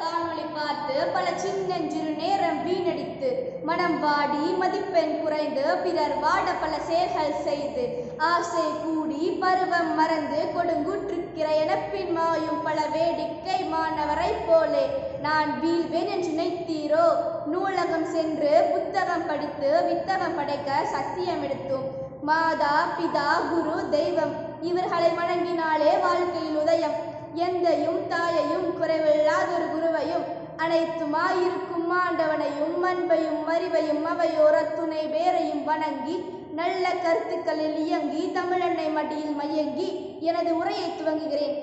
காணொளி பார்த்து பல சின்னஞ்சிறு நேரம் வீணடித்து மனம் வாடி மதிப்பெண் குறைந்து பிறர் வாட பல செயல்கள் செய்து ஆசை கூடி பருவம் மறந்து கொடுங்குற்றுக்கிற எனப்பின் மாயும் பல வேடிக்கை மாணவரை போலே நான் வீழ்வேன் என்று நினைத்தீரோ? நூலகம் சென்று புத்தகம் படித்து வித்தகம் படைக்க சத்தியம் எடுத்தோம். மாதா பிதா குரு தெய்வம் இவர்களை வணங்கினாலே வாழ்க்கையில் உதயம். எந்தையும் தாயையும் குறைவில்லாதொரு குருவையும் அனைத்துமாயிருக்கும் ஆண்டவனையும் அன்பையும் அறிவையும் அவையோர துணை வேறையும் வணங்கி நல்ல கருத்துக்களில் இயங்கி தமிழெண்ணை மடியில் மயங்கி எனது உரையை துவங்குகிறேன்.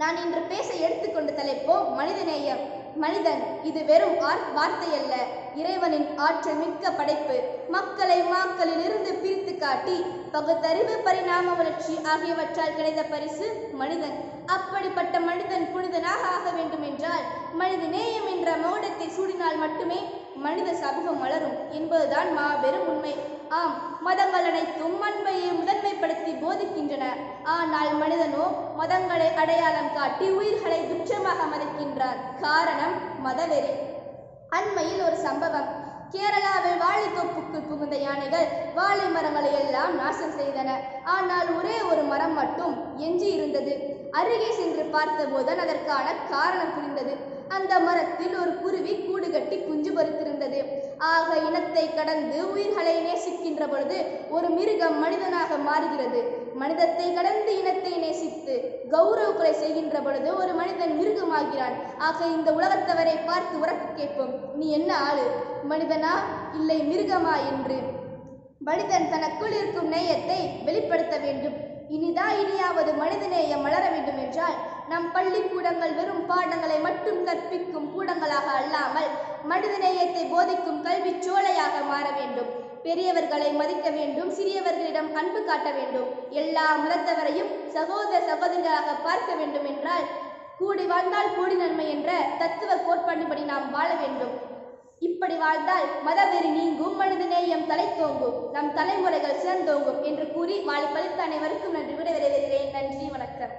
நான் இன்று பேச எடுத்துக்கொண்ட தலைப்போ மனிதநேயம் மனிதன். இது வெறும் வார்த்தை அல்ல இறைவனின் ஆற்றல் மிக்க படைப்பு. மக்களை மாக்களில் இருந்து பிரித்து காட்டி பகுத்தறிவு பரிணாம வளர்ச்சி ஆகியவற்றால் கிடைத்த பரிசு மனிதன். அப்படிப்பட்ட மனிதன் புனிதனாக ஆக வேண்டும் என்றால் மனித நேயம் என்ற மௌடத்தை சூடினால் மட்டுமே மனித சமூகம் வளரும் என்பதுதான் மாபெரும் உண்மை. ஆம் மதங்கள் அனைத்தும் அன்பையை முதன்மைப்படுத்த போதிக்கின்றன ஆனால் மனிதனோ மதங்களை அடையாளம் காட்டி உயிர்களை துச்சமாக மதிக்கின்றான் காரணம் மதவெறி. அண்மையில் ஒரு சம்பவம். கேரளாவில் வாழைத்தோப்புக்குள் புகுந்த யானைகள் வாழை மரங்களை எல்லாம் நாசம் செய்தன. ஆனால் ஒரே ஒரு மரம் மட்டும் எஞ்சி இருந்தது. அருகே சென்று பார்த்தபோதுதான் அதற்கான காரணம் புரிந்தது. அந்த மரத்தில் ஒரு குருவி கூடு கட்டி குஞ்சு பொறித்திருந்தது ஆக இனத்தை கடந்து உயிர்களை நேசிக்கின்ற பொழுது ஒரு மிருகம் மனிதனாக மாறுகிறது. மனிதத்தை கடந்து இனத்தை நேசித்து கௌரவ கொலை செய்கின்ற பொழுது ஒரு மனிதன் மிருகமாகிறான். ஆக இந்த உலகத்தவரை பார்த்து உறக்க கேட்போம் நீ என்ன ஆளு? மனிதனா? இல்லை மிருகமா? என்று. மனிதன் தனக்குள் இருக்கும் நேயத்தை வெளிப்படுத்த வேண்டும். இனிதா இனியாவது மனிதநேயம் வளர வேண்டும் என்றால் நம் பள்ளிக்கூடங்கள் வெறும் பாடங்கள் மட்டும் கற்பிக்கும் கூடங்களாக அல்லாமல் மனிதநேயத்தை போதிக்கும் கல்வி சோலையாக மாற வேண்டும். பெரியவர்களை மதிக்க வேண்டும் சிறியவர்களிடம் அன்பு காட்ட வேண்டும். எல்லா மதத்தவரையும் சகோதர சகோதரிகளாக பார்க்க வேண்டும் என்றால் கூடி வாழ்ந்தால் கூடி நன்மை என்ற தத்துவ கோட்பாடுபடி நாம் வாழ வேண்டும். இப்படி வாழ்ந்தால் மதவெறி நீங்கும் மனித நேயம் தலைத்தோங்கும் நம் தலைமுறைகள் சிறந்தோங்கும் என்று கூறி வாழை அனைவருக்கும் நன்றி. விட விரைகிறேன் நன்றி வணக்கம்.